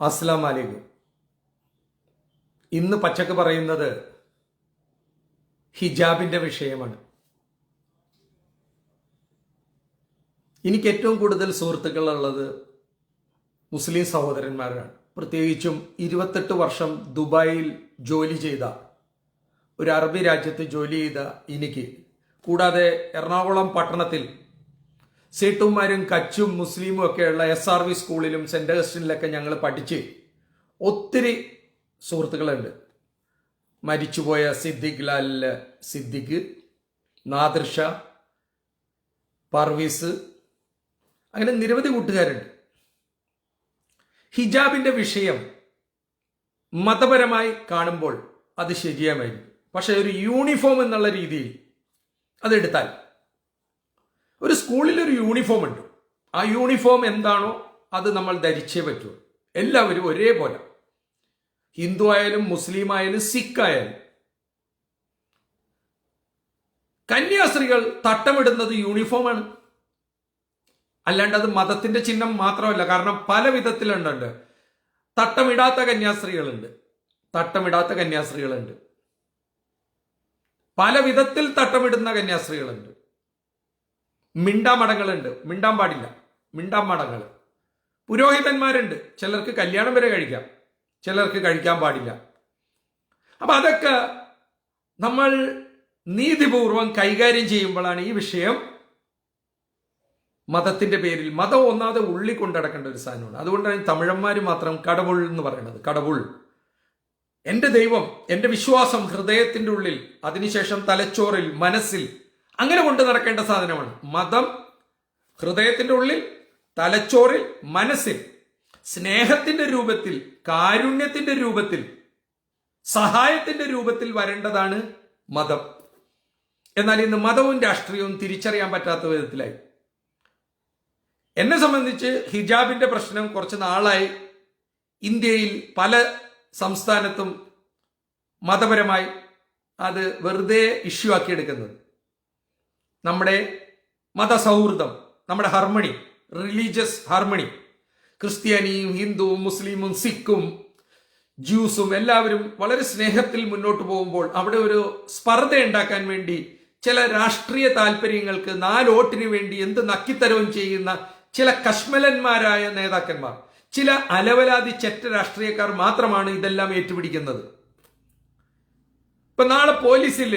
അസ്സാം വലൈക്കും ഇന്ന് പച്ചക്ക് പറയുന്നത് ഹിജാബിന്റെ വിഷയമാണ്. എനിക്ക് ഏറ്റവും കൂടുതൽ സുഹൃത്തുക്കളുള്ളത് മുസ്ലിം സഹോദരന്മാരാണ്. പ്രത്യേകിച്ചും ഇരുപത്തെട്ട് വർഷം ദുബായിൽ ജോലി ചെയ്ത ഒരു അറബി രാജ്യത്ത് ജോലി ചെയ്ത എനിക്ക്. കൂടാതെ എറണാകുളം പട്ടണത്തിൽ സീട്ടുമാരും കച്ചും മുസ്ലിമും ഒക്കെയുള്ള എസ് ആർ വി സ്കൂളിലും സെന്റ് അഗസ്റ്റിനിലൊക്കെ ഞങ്ങൾ പഠിച്ച് ഒത്തിരി സുഹൃത്തുക്കളുണ്ട്. മരിച്ചുപോയ സിദ്ദിഖ് ലാൽ സിദ്ദിഖ് നാദൃഷ പർവീസ് അങ്ങനെ നിരവധി കൂട്ടുകാരുണ്ട്. ഹിജാബിന്റെ വിഷയം മതപരമായി കാണുമ്പോൾ അത് ശരിയാമായിരുന്നു പക്ഷെ ഒരു യൂണിഫോം എന്നുള്ള രീതിയിൽ അതെടുത്താൽ ഒരു സ്കൂളിൽ ഒരു യൂണിഫോം ഉണ്ട്. ആ യൂണിഫോം എന്താണോ അത് നമ്മൾ ധരിച്ചേ പറ്റൂ. എല്ലാവരും ഒരേപോലെ. ഹിന്ദു ആയാലും മുസ്ലിം ആയാലും സിഖ് ആയാലും. കന്യാസ്ത്രീകൾ തട്ടമിടുന്നത് യൂണിഫോമാണ് അല്ലാണ്ട് അത് മതത്തിന്റെ ചിഹ്നം മാത്രമല്ല കാരണം പല വിധത്തിലുണ്ടുണ്ട് തട്ടമിടാത്ത കന്യാസ്ത്രീകളുണ്ട്. തട്ടമിടാത്ത കന്യാസ്ത്രീകളുണ്ട്. പല വിധത്തിൽ തട്ടമിടുന്ന കന്യാസ്ത്രീകളുണ്ട്. മിണ്ടാമടങ്ങളുണ്ട് മിണ്ടാൻ പാടില്ല. മിണ്ടാൻ മടങ്ങൾ പുരോഹിതന്മാരുണ്ട്. ചിലർക്ക് കല്യാണം വരെ കഴിക്കാം. ചിലർക്ക് കഴിക്കാൻ പാടില്ല. അപ്പൊ അതൊക്കെ നമ്മൾ നീതിപൂർവം കൈകാര്യം ചെയ്യുമ്പോഴാണ് ഈ വിഷയം മതത്തിന്റെ പേരിൽ മതം ഒന്നാതെ ഉള്ളി കൊണ്ടടക്കേണ്ട ഒരു സാധനമാണ്. അതുകൊണ്ടാണ് തമിഴന്മാർ മാത്രം കടവുൾ എന്ന് പറയുന്നത്. കടവുൾ എന്റെ ദൈവം എന്റെ വിശ്വാസം ഹൃദയത്തിന്റെ ഉള്ളിൽ അതിനുശേഷം തലച്ചോറിൽ മനസ്സിൽ അങ്ങനെ കൊണ്ട് നടക്കേണ്ട സാധനമാണ്. മതം ഹൃദയത്തിന്റെ ഉള്ളിൽ തലച്ചോറിൽ മനസ്സിൽ സ്നേഹത്തിന്റെ രൂപത്തിൽ കാരുണ്യത്തിന്റെ രൂപത്തിൽ സഹായത്തിന്റെ രൂപത്തിൽ വരേണ്ടതാണ് മതം. എന്നാൽ ഇന്ന് മതവും രാഷ്ട്രീയവും തിരിച്ചറിയാൻ പറ്റാത്ത വിധത്തിലായി. എന്നെ സംബന്ധിച്ച് ഹിജാബിന്റെ പ്രശ്നം കുറച്ച് നാളായി. ഇന്ത്യയിൽ പല സംസ്ഥാനത്തും മതപരമായി അത് വെറുതെ ഇഷ്യൂ ആക്കിയെടുക്കുന്നത് നമ്മുടെ മതസൗഹൃദം നമ്മുടെ ഹർമണി റിലീജിയസ് ഹാർമണി ക്രിസ്ത്യാനിയും ഹിന്ദുവും മുസ്ലിമും സിഖും ജ്യൂസും എല്ലാവരും വളരെ സ്നേഹത്തിൽ മുന്നോട്ട് പോകുമ്പോൾ അവിടെ ഒരു സ്പർദ്ധ ഉണ്ടാക്കാൻ വേണ്ടി ചില രാഷ്ട്രീയ താല്പര്യങ്ങൾക്ക് നാലോട്ടിന് വേണ്ടി എന്ത് നക്കിത്തരവും ചെയ്യുന്ന ചില കശ്മലന്മാരായ നേതാക്കന്മാർ ചില അലവലാതി ചെറ്റ രാഷ്ട്രീയക്കാർ മാത്രമാണ് ഇതെല്ലാം ഏറ്റുപിടിക്കുന്നത്. ഇപ്പൊ നാളെ പോലീസിൽ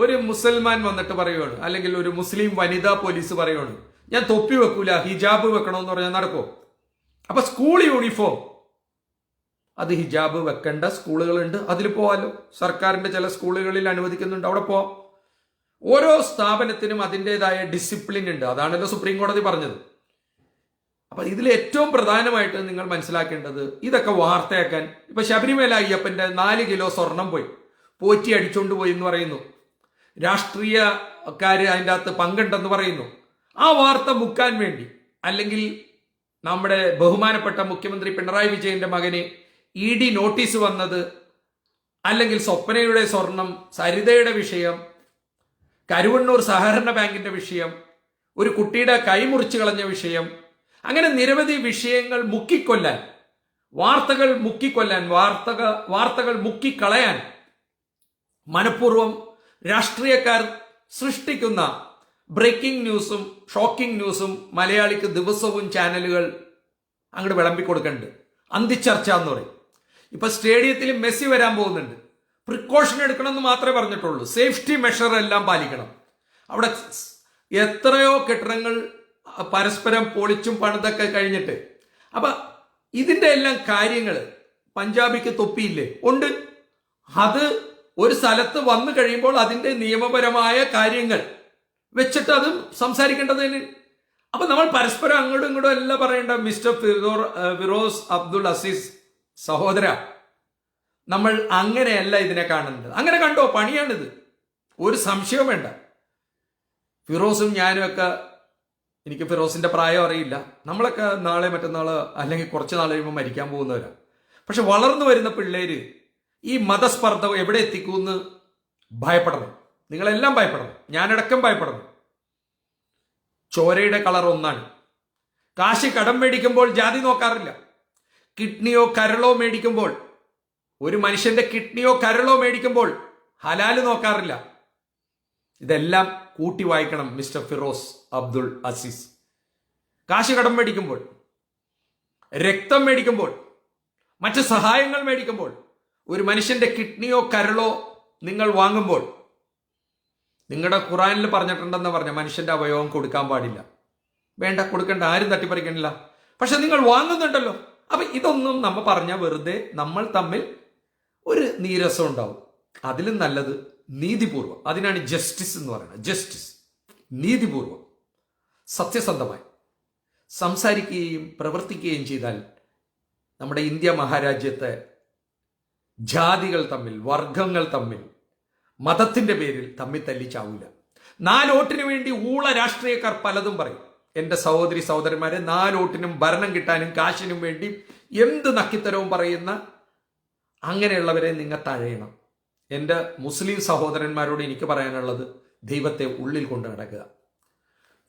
ഒരു മുസൽമാൻ വന്നിട്ട് പറയുകയാണ് അല്ലെങ്കിൽ ഒരു മുസ്ലിം വനിതാ പോലീസ് പറയുകയാണ് ഞാൻ തൊപ്പി വെക്കൂല ഹിജാബ് വെക്കണമെന്ന് പറഞ്ഞാൽ നടക്കോ അപ്പൊ സ്കൂൾ യൂണിഫോം. അത് ഹിജാബ് വെക്കേണ്ട സ്കൂളുകളുണ്ട്. അതിൽ പോവാലോ? സർക്കാരിന്റെ ചില സ്കൂളുകളിൽ അനുവദിക്കുന്നുണ്ട്. അവിടെ പോവാം. ഓരോ സ്ഥാപനത്തിനും അതിന്റെതായ ഡിസിപ്ലിൻ ഉണ്ട്. അതാണല്ലോ സുപ്രീം കോടതി പറഞ്ഞത്. അപ്പൊ ഇതിൽ ഏറ്റവും പ്രധാനമായിട്ട് നിങ്ങൾ മനസ്സിലാക്കേണ്ടത് ഇതൊക്കെ വാർത്തയാക്കാൻ. ഇപ്പൊ ശബരിമല അയ്യപ്പന്റെ നാല് കിലോ സ്വർണം പോയി. പോറ്റി അടിച്ചോണ്ട് പോയി എന്ന് പറയുന്നു. രാഷ്ട്രീയക്കാര് അതിന്റെ അകത്ത് പങ്കുണ്ടെന്ന് പറയുന്നു. ആ വാർത്ത മുക്കാൻ വേണ്ടി അല്ലെങ്കിൽ നമ്മുടെ ബഹുമാനപ്പെട്ട മുഖ്യമന്ത്രി പിണറായി വിജയന്റെ മകന് ഇ ഡി നോട്ടീസ് വന്നത് അല്ലെങ്കിൽ സ്വപ്നയുടെ സ്വർണം സരിതയുടെ വിഷയം കരുവണ്ണൂർ സഹകരണ ബാങ്കിന്റെ വിഷയം ഒരു കുട്ടിയുടെ കൈമുറിച്ച് കളഞ്ഞ വിഷയം അങ്ങനെ നിരവധി വിഷയങ്ങൾ മുക്കിക്കൊല്ലാൻ വാർത്തകൾ മുക്കിക്കൊല്ലാൻ വാർത്തക വാർത്തകൾ മുക്കിക്കളയാൻ മനഃപൂർവം രാഷ്ട്രീയക്കാർ സൃഷ്ടിക്കുന്ന ബ്രേക്കിംഗ് ന്യൂസും ഷോക്കിംഗ് ന്യൂസും മലയാളിക്ക് ദിവസവും ചാനലുകൾ അങ്ങോട്ട് വിളമ്പിക്കൊടുക്കുന്നുണ്ട് അന്തിച്ചർച്ച എന്ന് പറയും. ഇപ്പൊ സ്റ്റേഡിയത്തിൽ മെസ്സി വരാൻ പോകുന്നുണ്ട്. പ്രിക്കോഷൻ എടുക്കണമെന്ന് മാത്രമേ പറഞ്ഞിട്ടുള്ളൂ. സേഫ്റ്റി മെഷർ എല്ലാം പാലിക്കണം. അവിടെ എത്രയോ കെട്ടിടങ്ങൾ പരസ്പരം പൊളിച്ചും പണിതൊക്കെ കഴിഞ്ഞിട്ട്. അപ്പൊ ഇതിന്റെ എല്ലാം കാര്യങ്ങൾ പഞ്ചാബിക്ക് തൊപ്പിയില്ലേ? ഉണ്ട്. അത് ഒരു സ്ഥലത്ത് വന്നു കഴിയുമ്പോൾ അതിന്റെ നിയമപരമായ കാര്യങ്ങൾ വെച്ചിട്ട് അത് സംസാരിക്കേണ്ടതിന്. അപ്പൊ നമ്മൾ പരസ്പരം അങ്ങോട്ടും ഇങ്ങോട്ടും എല്ലാം പറയേണ്ട മിസ്റ്റർ ഫിറോർ ഫിറോസ് അബ്ദുൾ അസീസ് സഹോദര നമ്മൾ അങ്ങനെയല്ല ഇതിനെ കാണുന്നത്. അങ്ങനെ കണ്ടോ? പണിയാണിത്. ഒരു സംശയവും വേണ്ട. ഫിറോസും ഞാനും ഒക്കെ എനിക്ക് ഫിറോസിന്റെ പ്രായം അറിയില്ല. നമ്മളൊക്കെ നാളെ മറ്റന്നാൾ അല്ലെങ്കിൽ കുറച്ച് നാൾ കഴിയുമ്പോൾ മരിക്കാൻ പോകുന്നവരാണ് പക്ഷെ വളർന്നു വരുന്ന പിള്ളേര് ഈ മതസ്പർദ്ധ എവിടെ എത്തിക്കുമെന്ന് ഭയപ്പെടണം. നിങ്ങളെല്ലാം ഭയപ്പെടണം. ഞാനടക്കം ഭയപ്പെടണം. ചോരയുടെ കളർ ഒന്നാണ്. കാശി കടം മേടിക്കുമ്പോൾ ജാതി നോക്കാറില്ല. കിഡ്നിയോ കരളോ മേടിക്കുമ്പോൾ ഒരു മനുഷ്യന്റെ കിഡ്നിയോ കരളോ മേടിക്കുമ്പോൾ ഹലാൽ നോക്കാറില്ല. ഇതെല്ലാം കൂട്ടി വായിക്കണം മിസ്റ്റർ ഫിറോസ് അബ്ദുൾ അസീസ്. കാശ് കടം മേടിക്കുമ്പോൾ രക്തം മേടിക്കുമ്പോൾ മറ്റ് സഹായങ്ങൾ മേടിക്കുമ്പോൾ ഒരു മനുഷ്യന്റെ കിഡ്നിയോ കരളോ നിങ്ങൾ വാങ്ങുമ്പോൾ നിങ്ങളുടെ ഖുറാനിൽ പറഞ്ഞിട്ടുണ്ടെന്ന് പറഞ്ഞ മനുഷ്യന്റെ അവയവം കൊടുക്കാൻ പാടില്ല. വേണ്ട കൊടുക്കേണ്ട ആരും തട്ടിപ്പറിക്കണില്ല. പക്ഷെ നിങ്ങൾ വാങ്ങുന്നുണ്ടല്ലോ. അപ്പൊ ഇതൊന്നും നമ്മൾ പറഞ്ഞ വെറുതെ നമ്മൾ തമ്മിൽ ഒരു നീരസം ഉണ്ടാവും. അതിലും നല്ലത് നീതിപൂർവം. അതിനാണ് ജസ്റ്റിസ് എന്ന് പറയുന്നത്. ജസ്റ്റിസ് നീതിപൂർവം. സത്യസന്ധമായി. സംസാരിക്കുകയും പ്രവർത്തിക്കുകയും ചെയ്താൽ നമ്മുടെ ഇന്ത്യ മഹാരാജ്യത്തെ ജാതികൾ തമ്മിൽ വർഗങ്ങൾ തമ്മിൽ മതത്തിന്റെ പേരിൽ തമ്മിൽ തല്ലിച്ചാവൂല. നാലോട്ടിനു വേണ്ടി ഊള രാഷ്ട്രീയക്കാർ പലതും പറയും. എന്റെ സഹോദരി സഹോദരന്മാരെ നാലോട്ടിനും ഭരണം കിട്ടാനും കാശിനും വേണ്ടി എന്ത് നക്കിത്തരവും പറയുന്ന അങ്ങനെയുള്ളവരെ നിങ്ങൾ തഴയണം. എന്റെ മുസ്ലിം സഹോദരന്മാരോട് എനിക്ക് പറയാനുള്ളത് ദൈവത്തെ ഉള്ളിൽ കൊണ്ട് നടക്കുക.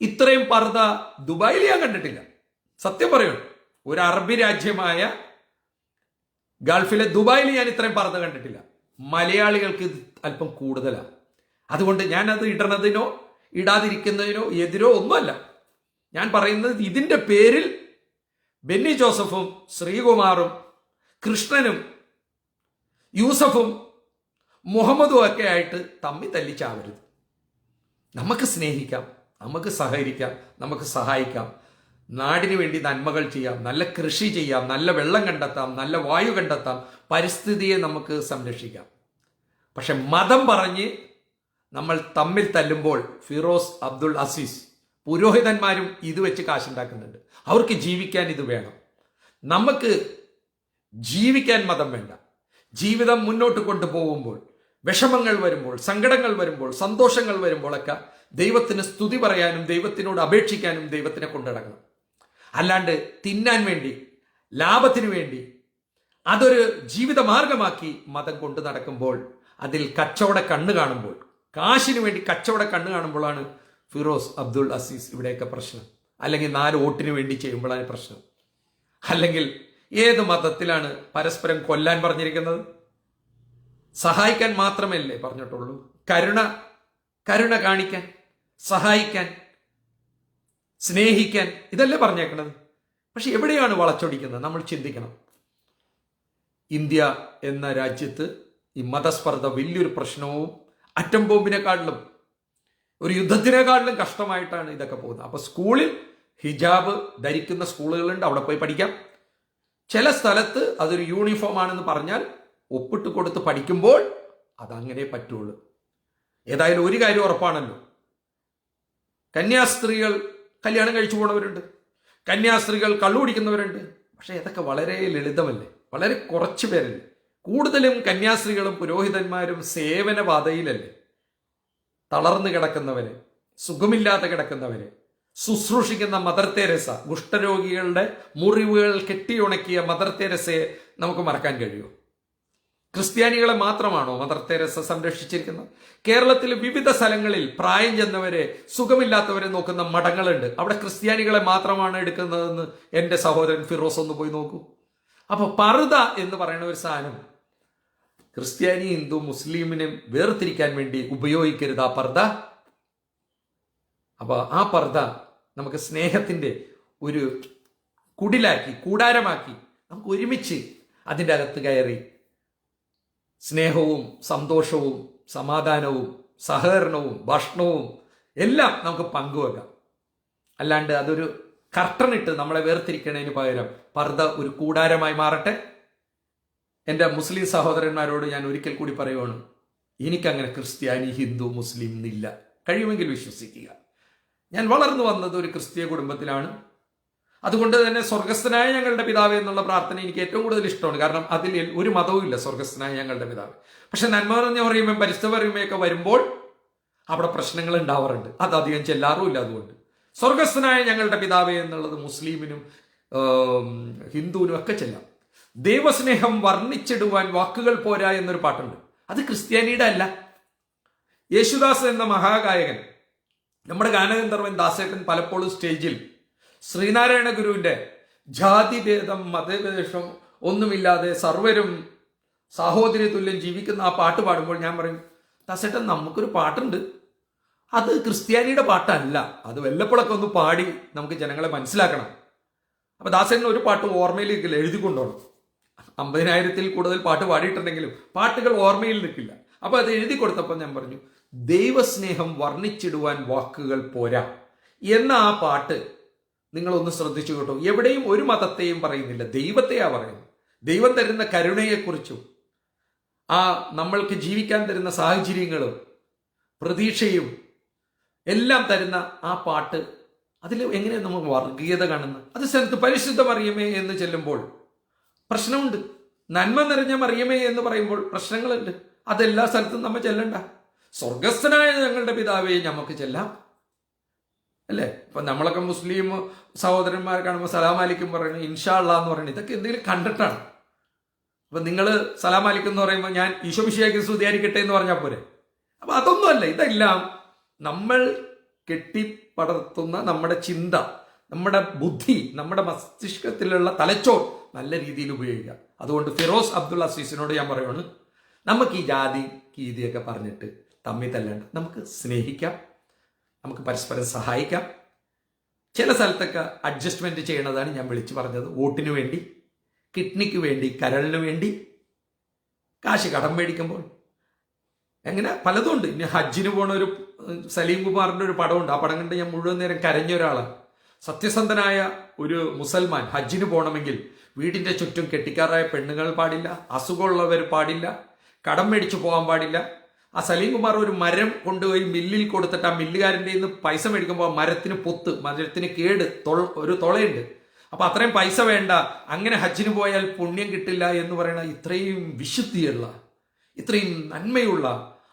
ഇത്രയും പർദ്ദ ദുബായിൽ ഞാൻ കണ്ടിട്ടില്ല. സത്യം പറയണം ഒരു അറബി രാജ്യമായ ഗൾഫിലെ ദുബായിൽ ഞാൻ ഇത്രയും പറഞ്ഞു കണ്ടിട്ടില്ല. മലയാളികൾക്ക് ഇത് അല്പം കൂടുതലാണ് അതുകൊണ്ട് ഞാൻ അത് ഇടണതിനോ ഇടാതിരിക്കുന്നതിനോ എതിരോ ഒന്നുമല്ല. ഞാൻ പറയുന്നത് ഇതിന്റെ പേരിൽ ബെന്നി ജോസഫും ശ്രീകുമാറും കൃഷ്ണനും യൂസഫും മുഹമ്മദും ഒക്കെ ആയിട്ട് തമ്മി തല്ലിച്ചാവരുത്. നമുക്ക് സ്നേഹിക്കാം നമുക്ക് സഹകരിക്കാം നമുക്ക് സഹായിക്കാം. നാടിന് വേണ്ടി നന്മകൾ ചെയ്യാം നല്ല കൃഷി ചെയ്യാം നല്ല വെള്ളം കണ്ടെത്താം നല്ല വായു കണ്ടെത്താം പരിസ്ഥിതിയെ നമുക്ക് സംരക്ഷിക്കാം. പക്ഷെ മതം പറഞ്ഞ് നമ്മൾ തമ്മിൽ തല്ലുമ്പോൾ ഫിറോസ് അബ്ദുൾ അസീസ് പുരോഹിതന്മാരും ഇത് വെച്ച് കാശുണ്ടാക്കുന്നുണ്ട്. അവർക്ക് ജീവിക്കാൻ ഇത് വേണം. നമുക്ക് ജീവിക്കാൻ മതം വേണ്ട. ജീവിതം മുന്നോട്ട് കൊണ്ടുപോകുമ്പോൾ വിഷമങ്ങൾ വരുമ്പോൾ സങ്കടങ്ങൾ വരുമ്പോൾ സന്തോഷങ്ങൾ വരുമ്പോഴൊക്കെ ദൈവത്തിന് സ്തുതി പറയാനും ദൈവത്തിനോട് അപേക്ഷിക്കാനും ദൈവത്തിനെ കൊണ്ടുനടക്കണം അല്ലാണ്ട് തിന്നാൻ വേണ്ടി ലാഭത്തിന് വേണ്ടി അതൊരു ജീവിത മാർഗമാക്കി മതം കൊണ്ടു നടക്കുമ്പോൾ അതിൽ കച്ചവട കണ്ണ് കാണുമ്പോൾ കാശിന് വേണ്ടി കച്ചവട കണ്ണ് കാണുമ്പോഴാണ് ഫിറോസ് അബ്ദുൾ അസീസ് ഇവിടെയൊക്കെ പ്രശ്നം. അല്ലെങ്കിൽ നാല് വോട്ടിന് വേണ്ടി ചെയ്യുമ്പോഴാണ് പ്രശ്നം. അല്ലെങ്കിൽ ഏത് മതത്തിലാണ് പരസ്പരം കൊല്ലാൻ പറഞ്ഞിരിക്കുന്നത്? സഹായിക്കാൻ മാത്രമല്ലേ പറഞ്ഞിട്ടുള്ളൂ. കരുണ കരുണ കാണിക്കാൻ സഹായിക്കാൻ സ്നേഹിക്കാൻ ഇതല്ലേ പറഞ്ഞേക്കുന്നത് പക്ഷെ എവിടെയാണ് വളച്ചൊടിക്കുന്നത്? നമ്മൾ ചിന്തിക്കണം. ഇന്ത്യ എന്ന രാജ്യത്ത് ഈ മതസ്പർദ്ധ വലിയൊരു പ്രശ്നവും അറ്റം ബോംബിനെക്കാട്ടിലും ഒരു യുദ്ധത്തിനെക്കാട്ടിലും കഷ്ടമായിട്ടാണ് ഇതൊക്കെ പോകുന്നത്. അപ്പോൾ സ്കൂളിൽ ഹിജാബ് ധരിക്കുന്ന സ്കൂളുകളുണ്ട് അവിടെ പോയി പഠിക്കാം. ചില സ്ഥലത്ത് അതൊരു യൂണിഫോം ആണെന്ന് പറഞ്ഞാൽ ഒപ്പിട്ട് കൊടുത്ത് പഠിക്കുമ്പോൾ അതങ്ങനെ പറ്റുള്ളൂ. ഏതായാലും ഒരു കാര്യം ഉറപ്പാണല്ലോ. കന്യാസ്ത്രീകൾ കല്യാണം കഴിച്ചു പോണവരുണ്ട്. കന്യാസ്ത്രീകൾ കള്ളുപിടിക്കുന്നവരുണ്ട് പക്ഷേ ഇതൊക്കെ വളരെ ലളിതമല്ലേ? വളരെ കുറച്ച് പേരല്ലേ? കൂടുതലും കന്യാസ്ത്രീകളും പുരോഹിതന്മാരും സേവനപാതയിലല്ലേ? തളർന്നു കിടക്കുന്നവര് സുഖമില്ലാതെ കിടക്കുന്നവര് ശുശ്രൂഷിക്കുന്ന മദർ തെരേസ കുഷ്ഠരോഗികളുടെ മുറിവുകൾ കെട്ടിയുണക്കിയ മദർ തെരേസയെ നമുക്ക് മറക്കാൻ കഴിയുമോ? ക്രിസ്ത്യാനികളെ മാത്രമാണോ മദർ തെരേസ സംരക്ഷിച്ചിരിക്കുന്നത്? കേരളത്തിൽ വിവിധ സ്ഥലങ്ങളിൽ പ്രായം ചെന്നവരെ സുഖമില്ലാത്തവരെ നോക്കുന്ന മഠങ്ങളുണ്ട്. അവിടെ ക്രിസ്ത്യാനികളെ മാത്രമാണ് എടുക്കുന്നതെന്ന് എന്റെ സഹോദരൻ ഫിറോസ് ഒന്ന് പോയി നോക്കൂ. അപ്പൊ പറുത എന്ന് പറയുന്ന ഒരു സാധനം ക്രിസ്ത്യാനി ഹിന്ദു മുസ്ലിമിനെ വേർതിരിക്കാൻ വേണ്ടി ഉപയോഗിക്കരുത് ആ പർദ. അപ്പൊ ആ പർദ നമുക്ക് സ്നേഹത്തിന്റെ ഒരു കുടിലാക്കി കൂടാരമാക്കി നമുക്ക് ഒരുമിച്ച് അതിന്റെ അകത്ത് കയറി സ്നേഹവും സന്തോഷവും സമാധാനവും സഹകരണവും ഭക്ഷണവും എല്ലാം നമുക്ക് പങ്കുവെക്കാം. അല്ലാണ്ട് അതൊരു കർട്ടനിട്ട് നമ്മളെ വേർതിരിക്കണതിന് പകരം പർദ്ദ ഒരു കൂടാരമായി മാറട്ടെ. എന്റെ മുസ്ലിം സഹോദരന്മാരോട് ഞാൻ ഒരിക്കൽ കൂടി പറയുവാണ് എനിക്കങ്ങനെ ക്രിസ്ത്യാനി ഹിന്ദു മുസ്ലിം എന്നില്ല. കഴിയുമെങ്കിൽ വിശ്വസിക്കുക. ഞാൻ വളർന്നു വന്നത് ഒരു ക്രിസ്തീയ കുടുംബത്തിലാണ്. അതുകൊണ്ട് തന്നെ സ്വർഗസ്ഥനായ ഞങ്ങളുടെ പിതാവ് എന്നുള്ള പ്രാർത്ഥന എനിക്ക് ഏറ്റവും കൂടുതൽ ഇഷ്ടമാണ്. കാരണം അതിൽ ഒരു മതവും ഇല്ല സ്വർഗസ്ഥനായ ഞങ്ങളുടെ പിതാവ്. പക്ഷെ നന്മ എന്ന് പറയുമ്പോൾ പരിസ്ഥിതി പറയുമ്പോഴൊക്കെ വരുമ്പോൾ അവിടെ പ്രശ്നങ്ങൾ ഉണ്ടാവാറുണ്ട്. അത് അധികം ചെല്ലാറും ഇല്ല അതുകൊണ്ട്. സ്വർഗസ്ഥനായ ഞങ്ങളുടെ പിതാവ് എന്നുള്ളത് മുസ്ലിമിനും ഹിന്ദുവിനും ഒക്കെ ചെല്ലാം. ദൈവസ്നേഹം വർണിച്ചിടുവാൻ വാക്കുകൾ പോരാ എന്നൊരു പാട്ടുണ്ട്. അത് ക്രിസ്ത്യാനിയുടെ അല്ല. യേശുദാസ് എന്ന മഹാഗായകൻ നമ്മുടെ ഗാനഗന്ധർവൻ ദാസേട്ടൻ പലപ്പോഴും സ്റ്റേജിൽ ശ്രീനാരായണ ഗുരുവിന്റെ ജാതിഭേദം മതഭേദം ഒന്നുമില്ലാതെ സർവരും സാഹോദര്യ തുല്യം ജീവിക്കുന്ന ആ പാട്ട് പാടുമ്പോൾ ഞാൻ പറയും തസേട്ടൻ നമുക്കൊരു പാട്ടുണ്ട്. അത് ക്രിസ്ത്യാനിയുടെ പാട്ടല്ല. അത് വല്ലപ്പോഴൊക്കെ ഒന്ന് പാടി നമുക്ക് ജനങ്ങളെ മനസ്സിലാക്കണം. അപ്പൊ ദാസൻ ഒരു പാട്ട് ഓർമ്മയിൽ ഓർമ്മയിലേക്ക് എഴുതി കൊണ്ടുപോകണം അമ്പതിനായിരത്തിൽ കൂടുതൽ പാട്ട് പാടിയിട്ടുണ്ടെങ്കിലും പാട്ടുകൾ ഓർമ്മയിൽ നിൽക്കില്ല. അപ്പൊ അത് എഴുതി കൊടുത്തപ്പോൾ ഞാൻ പറഞ്ഞു ദൈവസ്നേഹം വർണിച്ചിടുവാൻ വാക്കുകൾ പോരാ. എന്ന ആ പാട്ട് നിങ്ങളൊന്ന് ശ്രദ്ധിച്ചു കേട്ടോ. എവിടെയും ഒരു മതത്തെയും പറയുന്നില്ല. ദൈവത്തെയാ പറയുന്നത്. ദൈവം തരുന്ന കരുണയെക്കുറിച്ചും ആ നമ്മൾക്ക് ജീവിക്കാൻ തരുന്ന സാഹചര്യങ്ങളും പ്രതീക്ഷയും എല്ലാം തരുന്ന ആ പാട്ട് അതിൽ എങ്ങനെ നമ്മൾ വർഗീയത കാണുന്നത് അത് സ്ഥലത്ത് പരിശുദ്ധ മറിയമേ എന്ന് ചെല്ലുമ്പോൾ പ്രശ്നമുണ്ട്. നന്മ നിറഞ്ഞ മറിയമേ എന്ന് പറയുമ്പോൾ പ്രശ്നങ്ങളുണ്ട്. അതെല്ലാ സ്ഥലത്തും നമ്മൾ ചെല്ലണ്ട. സ്വർഗസ്ഥനായ ഞങ്ങളുടെ പിതാവേ നമുക്ക് ചെല്ലാം. അല്ലേ? ഇപ്പൊ നമ്മളൊക്കെ മുസ്ലിം സഹോദരന്മാർ കാണുമ്പോൾ സലാം അലിക്കും പറയുന്നത് ഇൻഷാ അള്ളാ എന്ന് പറയുന്നത് ഇതൊക്കെ എന്തെങ്കിലും കണ്ടിട്ടാണ്. അപ്പൊ നിങ്ങൾ സലാം അലിക്കും എന്ന് പറയുമ്പോൾ ഞാൻ ഈശോ മിഷിയാക്കി സ്തുതിയായിരിക്കട്ടെ എന്ന് പറഞ്ഞാൽ പോരെ? അപ്പൊ അതൊന്നുമല്ല ഇതെല്ലാം നമ്മൾ കെട്ടിപ്പടർത്തുന്ന നമ്മുടെ ചിന്ത നമ്മുടെ ബുദ്ധി നമ്മുടെ മസ്തിഷ്കത്തിലുള്ള തലച്ചോർ നല്ല രീതിയിൽ ഉപയോഗിക്കുക. അതുകൊണ്ട് ഫിറോസ് അബ്ദുൾ അസീസിനോട് ഞാൻ പറയുവാണ് നമുക്ക് ഈ ജാതി ഗീതിയൊക്കെ പറഞ്ഞിട്ട് തമ്മിൽ തല്ലണ്ട നമുക്ക് സ്നേഹിക്കാം നമുക്ക് പരസ്പരം സഹായിക്കാം. ചില സ്ഥലത്തൊക്കെ അഡ്ജസ്റ്റ്മെന്റ് ചെയ്യണതാണ് ഞാൻ വിളിച്ചു പറഞ്ഞത്. വോട്ടിന് വേണ്ടി കിഡ്നിക്ക് വേണ്ടി കരളിന് വേണ്ടി കാശ് കടം മേടിക്കുമ്പോൾ. എങ്ങനെ? പലതുണ്ട്. ഇനി ഹജ്ജിന് പോണ ഒരു സലീം കുമാറിന്റെ ഒരു പടമുണ്ട്. ആ പടം കണ്ട് ഞാൻ മുഴുവൻ നേരം കരഞ്ഞ ഒരാളാണ് സത്യസന്ധനായ ഒരു മുസൽമാൻ ഹജ്ജിന് പോകണമെങ്കിൽ വീടിന്റെ ചുറ്റും കെട്ടിക്കാറായ പെണ്ണുങ്ങൾ പാടില്ല അസുഖമുള്ളവർ പാടില്ല കടം മേടിച്ചു പോകാൻ പാടില്ല. ആ സലീം കുമാർ ഒരു മരം കൊണ്ടുപോയി മില്ലിൽ കൊടുത്തിട്ട് ആ മില്ലുകാരന്റെ നിന്ന് പൈസ മേടിക്കുമ്പോൾ മരത്തിന് പൊത്ത് മരത്തിന് കേട് ഒരു തുളയുണ്ട്. അപ്പൊ അത്രയും പൈസ വേണ്ട. അങ്ങനെ ഹജ്ജിന് പോയാൽ പുണ്യം കിട്ടില്ല എന്ന് പറയുന്ന ഇത്രയും വിശുദ്ധിയുള്ള ഇത്രയും നന്മയുള്ള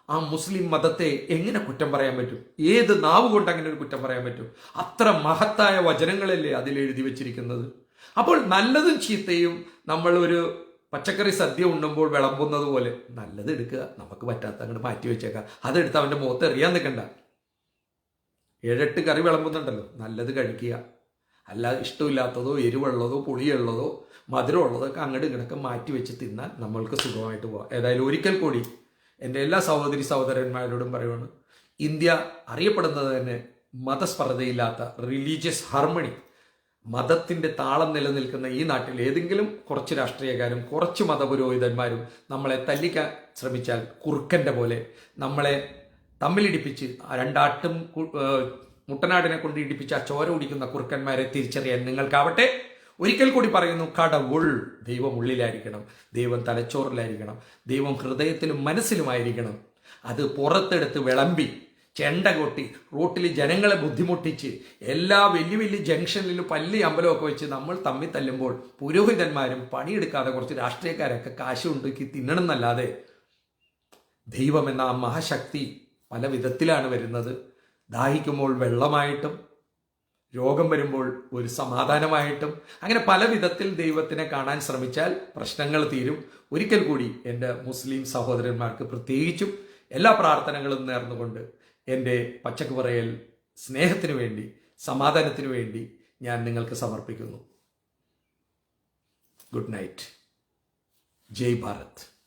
ആ മുസ്ലിം മതത്തെ എങ്ങനെ കുറ്റം പറയാൻ പറ്റും? ഏത് നാവ് കൊണ്ട് അങ്ങനെ ഒരു കുറ്റം പറയാൻ പറ്റും? അത്ര മഹത്തായ വചനങ്ങളല്ലേ അതിൽ എഴുതി വെച്ചിരിക്കുന്നത്. അപ്പോൾ നല്ലതും ചീത്തയും നമ്മൾ ഒരു പച്ചക്കറി സദ്യ ഉണ്ണുമ്പോൾ വിളമ്പുന്നത് പോലെ നല്ലത് എടുക്കുക. നമുക്ക് പറ്റാത്ത അങ്ങോട്ട് മാറ്റി വെച്ചേക്കാം. അതെടുത്ത് അവന്റെ മുഖത്ത് എറിയാൻ നിൽക്കണ്ട. ഏഴെട്ട് കറി വിളമ്പുന്നുണ്ടല്ലോ. നല്ലത് കഴിക്കുക. അല്ല ഇഷ്ടമില്ലാത്തതോ എരിവുള്ളതോ പുളിയുള്ളതോ മധുരമുള്ളതൊക്കെ അങ്ങോട്ട് ഇങ്ങോട്ടൊക്കെ മാറ്റി വെച്ച് തിന്നാൽ നമ്മൾക്ക് സുഖമായിട്ട് പോകാം ഏതായാലും ഒരിക്കൽ കൂടി എന്റെ എല്ലാ സഹോദരി സഹോദരന്മാരോടും പറയുവാണ് ഇന്ത്യ അറിയപ്പെടുന്നത് തന്നെ മതസ്പർദ്ധയില്ലാത്ത റിലീജിയസ് ഹാർമണി മതത്തിന്റെ താളം നിലനിൽക്കുന്ന ഈ നാട്ടിൽ ഏതെങ്കിലും കുറച്ച് രാഷ്ട്രീയക്കാരും കുറച്ച് മതപുരോഹിതന്മാരും നമ്മളെ തല്ലിക്കാൻ ശ്രമിച്ചാൽ കുറുക്കന്റെ പോലെ നമ്മളെ തമ്മിലിടിപ്പിച്ച് രണ്ടാട്ടും മുട്ടനാടിനെ കൊണ്ട് ഇടിപ്പിച്ച് ആ ചോര കുടിക്കുന്ന കുറുക്കന്മാരെ തിരിച്ചറിയാൻ നിങ്ങൾക്കാവട്ടെ. ഒരിക്കൽ കൂടി പറയുന്നു കടവുൾ ദൈവം ഉള്ളിലായിരിക്കണം ദൈവം തലച്ചോറിലായിരിക്കണം ദൈവം ഹൃദയത്തിലും മനസ്സിലുമായിരിക്കണം. അത് പുറത്തെടുത്ത് വിളമ്പി ചെണ്ട കൊട്ടി റോട്ടിൽ ജനങ്ങളെ ബുദ്ധിമുട്ടിച്ച് എല്ലാ വലിയ വലിയ ജംഗ്ഷനിലും പള്ളി അമ്പലമൊക്കെ വെച്ച് നമ്മൾ തമ്മിൽ തല്ലുമ്പോൾ പുരോഹിതന്മാരും പണിയെടുക്കാതെ കുറച്ച് രാഷ്ട്രീയക്കാരൊക്കെ കാശ് ഉണ്ടാക്കി തിന്നണം എന്നല്ലാതെ ദൈവം എന്ന ആ മഹാശക്തി പല വിധത്തിലാണ് വരുന്നത്. ദാഹിക്കുമ്പോൾ വെള്ളമായിട്ടും രോഗം വരുമ്പോൾ ഒരു സമാധാനമായിട്ടും അങ്ങനെ പല വിധത്തിൽ ദൈവത്തിനെ കാണാൻ ശ്രമിച്ചാൽ പ്രശ്നങ്ങൾ തീരും. ഒരിക്കൽ കൂടി എന്റെ മുസ്ലിം സഹോദരന്മാർക്ക് പ്രത്യേകിച്ചും എല്ലാ പ്രാർത്ഥനകളും നേർന്നുകൊണ്ട് എന്റെ പച്ചക്ക് പറയൽ സ്നേഹത്തിനു വേണ്ടി സമാധാനത്തിനു വേണ്ടി ഞാൻ നിങ്ങൾക്ക് സമർപ്പിക്കുന്നു. Good night. ജയ് ഭാരത്.